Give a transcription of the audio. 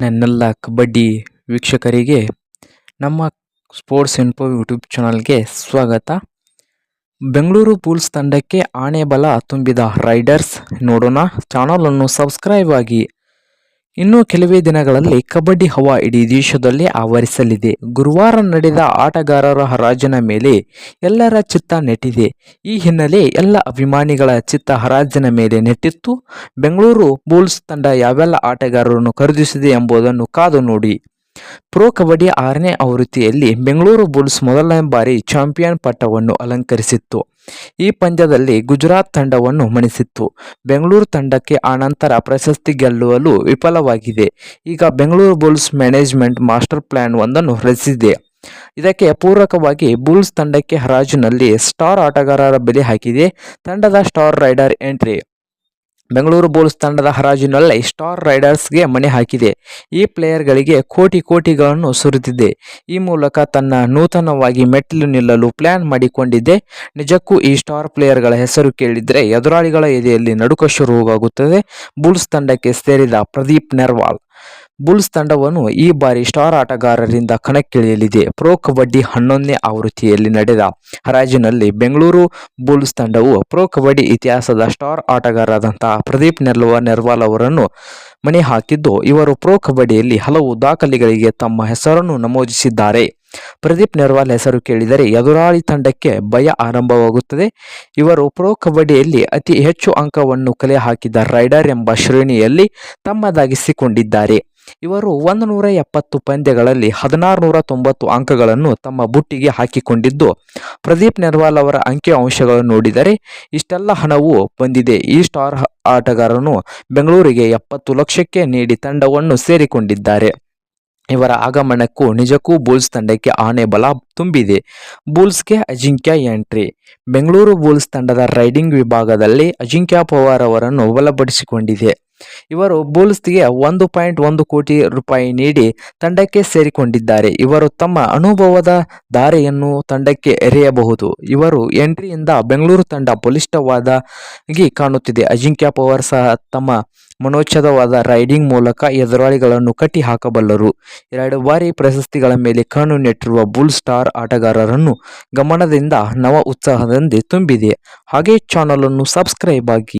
ನನ್ನೆಲ್ಲ ಕಬಡ್ಡಿ ವೀಕ್ಷಕರಿಗೆ ನಮ್ಮ ಸ್ಪೋರ್ಟ್ಸ್ ಇನ್ಫೋ ಯೂಟ್ಯೂಬ್ ಚಾನಲ್ಗೆ ಸ್ವಾಗತ. ಬೆಂಗಳೂರು ಪೂಲ್ಸ್ ತಂಡಕ್ಕೆ ಆಣೆ ಬಲ ತುಂಬಿದ ರೈಡರ್ಸ್ ನೋಡೋಣ. ಚಾನಲನ್ನು ಸಬ್ಸ್ಕ್ರೈಬ್ ಆಗಿ ಇನ್ನು ಕೆಲವೇ ದಿನಗಳಲ್ಲಿ ಕಬಡ್ಡಿ ಹವಾ ಇಡೀ ದೇಶದಲ್ಲಿ ಆವರಿಸಲಿದೆ. ಗುರುವಾರ ನಡೆದ ಆಟಗಾರರ ಹರಾಜಿನ ಮೇಲೆ ಎಲ್ಲರ ಚಿತ್ತ ನೆಟ್ಟಿದೆ. ಈ ಹಿನ್ನೆಲೆ ಎಲ್ಲ ಅಭಿಮಾನಿಗಳ ಚಿತ್ತ ಹರಾಜಿನ ಮೇಲೆ ನೆಟ್ಟಿತ್ತು. ಬೆಂಗಳೂರು ಬುಲ್ಸ್ ತಂಡ ಯಾವೆಲ್ಲ ಆಟಗಾರರನ್ನು ಖರೀದಿಸಿದೆ ಎಂಬುದನ್ನು ಕಾದು ನೋಡಿ. ಪ್ರೊ ಕಬಡ್ಡಿ ಆರನೇ ಆವೃತ್ತಿಯಲ್ಲಿ ಬೆಂಗಳೂರು ಬುಲ್ಸ್ ಮೊದಲನೇ ಬಾರಿ ಚಾಂಪಿಯನ್ ಪಟ್ಟವನ್ನು ಅಲಂಕರಿಸಿತ್ತು. ಈ ಪಂದ್ಯದಲ್ಲಿ ಗುಜರಾತ್ ತಂಡವನ್ನು ಮಣಿಸಿತ್ತು. ಬೆಂಗಳೂರು ತಂಡಕ್ಕೆ ಆನಂತರ ಪ್ರಶಸ್ತಿ ಗೆಲ್ಲುವಲು ವಿಫಲವಾಗಿದೆ. ಈಗ Bengaluru bulls management master plan ಒಂದನ್ನು ರಚಿಸಿದೆ. ಇದಕ್ಕೆ ಪೂರಕವಾಗಿ ಬುಲ್ಸ್ ತಂಡಕ್ಕೆ ಹರಾಜಿನಲ್ಲಿ ಸ್ಟಾರ್ ಆಟಗಾರರ ಬೆಲೆ ಹಾಕಿದೆ. ತಂಡದ star raider entry Bengaluru bulls ತಂಡದ ಹರಾಜಿನಲ್ಲಿ ಸ್ಟಾರ್ ರೈಡರ್ಸ್ಗೆ ಮಣೆ ಹಾಕಿದೆ. ಈ ಪ್ಲೇಯರ್ಗಳಿಗೆ ಕೋಟಿ ಕೋಟಿಗಳನ್ನು ಸುರಿದಿದೆ. ಈ ಮೂಲಕ ತನ್ನ ನೂತನವಾಗಿ ಮೆಟ್ಟಿಲು ನಿಲ್ಲಲು ಪ್ಲಾನ್ ಮಾಡಿಕೊಂಡಿದೆ. ನಿಜಕ್ಕೂ ಈ ಸ್ಟಾರ್ ಪ್ಲೇಯರ್ಗಳ ಹೆಸರು ಕೇಳಿದರೆ ಎದುರಾಳಿಗಳ ಎದೆಯಲ್ಲಿ ನಡುಕ ಶುರುವಾಗುತ್ತದೆ ಬುಲ್ಸ್ ತಂಡಕ್ಕೆ ಸೇರಿದ ಪ್ರದೀಪ್ ನೆರ್ವಾಲ್ ಬುಲ್ಸ್ ತಂಡವನ್ನು ಈ ಬಾರಿ ಸ್ಟಾರ್ ಆಟಗಾರರಿಂದ ಕಣಕ್ಕಿಳಿಯಲಿದೆ. ಪ್ರೊ ಕಬಡ್ಡಿ ಹನ್ನೊಂದನೇ ಆವೃತ್ತಿಯಲ್ಲಿ ನಡೆದ ಹರಾಜಿನಲ್ಲಿ ಬೆಂಗಳೂರು ಬುಲ್ಸ್ ತಂಡವು ಪ್ರೊ ಕಬಡ್ಡಿ ಇತಿಹಾಸದ ಸ್ಟಾರ್ ಆಟಗಾರರಾದಂತಹ ಪ್ರದೀಪ್ ನೆರ್ವ ನೆರ್ವಾಲ್ ಅವರನ್ನು ಮಣೆ ಹಾಕಿದ್ದು ಇವರು ಪ್ರೊ ಕಬಡ್ಡಿಯಲ್ಲಿ ಹಲವು ದಾಖಲೆಗಳಿಗೆ ತಮ್ಮ ಹೆಸರನ್ನು ನಮೂದಿಸಿದ್ದಾರೆ. ಪ್ರದೀಪ್ ನೆರ್ವಾಲ್ ಹೆಸರು ಕೇಳಿದರೆ ಎದುರಾಳಿ ತಂಡಕ್ಕೆ ಭಯ ಆರಂಭವಾಗುತ್ತದೆ. ಇವರು ಪ್ರೊ ಕಬಡ್ಡಿಯಲ್ಲಿ ಅತಿ ಹೆಚ್ಚು ಅಂಕವನ್ನು ಕಲೆ ಹಾಕಿದ ರೈಡರ್ ಎಂಬ ಶ್ರೇಣಿಯಲ್ಲಿ ತಮ್ಮದಾಗಿಸಿಕೊಂಡಿದ್ದಾರೆ. ಇವರು ಒಂದು ನೂರ ಎಪ್ಪತ್ತು ಪಂದ್ಯಗಳಲ್ಲಿ ಹದಿನಾರು ನೂರ ತೊಂಬತ್ತು ಅಂಕಗಳನ್ನು ತಮ್ಮ ಬುಟ್ಟಿಗೆ ಹಾಕಿಕೊಂಡಿದ್ದು, ಪ್ರದೀಪ್ ನೆರ್ವಾಲ್ ಅವರ ಅಂಕಿ ಅಂಶಗಳನ್ನು ನೋಡಿದರೆ ಇಷ್ಟೆಲ್ಲ ಹಣವು ಬಂದಿದೆ. ಈ ಸ್ಟಾರ್ ಆಟಗಾರನು ಬೆಂಗಳೂರಿಗೆ ಎಪ್ಪತ್ತು ಲಕ್ಷಕ್ಕೆ ನೀಡಿ ತಂಡವನ್ನು ಸೇರಿಕೊಂಡಿದ್ದಾರೆ. ಇವರ ಆಗಮನಕ್ಕೂ ನಿಜಕ್ಕೂ ಬುಲ್ಸ್ ತಂಡಕ್ಕೆ ಆನೆ ಬಲ ತುಂಬಿದೆ. ಬುಲ್ಸ್ಗೆ ಅಜಿಂಕ್ಯ ಎಂಟ್ರಿ. ಬೆಂಗಳೂರು ಬುಲ್ಸ್ ತಂಡದ ರೈಡಿಂಗ್ ವಿಭಾಗದಲ್ಲಿ ಅಜಿಂಕ್ಯ ಪವಾರ್ ಅವರನ್ನು ಬಲಪಡಿಸಿಕೊಂಡಿದೆ. ಇವರು ಬುಲ್ಸ್ಗೆ ಒಂದು ಪಾಯಿಂಟ್ ಒಂದು ಕೋಟಿ ರೂಪಾಯಿ ನೀಡಿ ತಂಡಕ್ಕೆ ಸೇರಿಕೊಂಡಿದ್ದಾರೆ. ಇವರು ತಮ್ಮ ಅನುಭವದ ದಾರಿಯನ್ನು ತಂಡಕ್ಕೆ ಎರೆಯಬಹುದು. ಇವರು ಎಂಟ್ರಿಯಿಂದ ಬೆಂಗಳೂರು ತಂಡ ಬಲಿಷ್ಠವಾದಾಗಿ ಕಾಣುತ್ತಿದೆ. ಅಜಿಂಕ್ಯ ಪವರ್ ಸಹ ತಮ್ಮ ಮನೋಚ್ಛದವಾದ ರೈಡಿಂಗ್ ಮೂಲಕ ಎದುರಾಳಿಗಳನ್ನು ಕಟ್ಟಿ ಹಾಕಬಲ್ಲರು ಎರಡು ಬಾರಿ ಪ್ರಶಸ್ತಿಗಳ ಮೇಲೆ ಕಣ್ಣು ನೆಟ್ಟಿರುವ ಬುಲ್ ಸ್ಟಾರ್ ಆಟಗಾರರನ್ನು ಗಮನದಿಂದ ನವ ಉತ್ಸಾಹದಿಂದ ತುಂಬಿದೆ. ಹಾಗೆ ಚಾನಲನ್ನು ಸಬ್ಸ್ಕ್ರೈಬ್ ಆಗಿ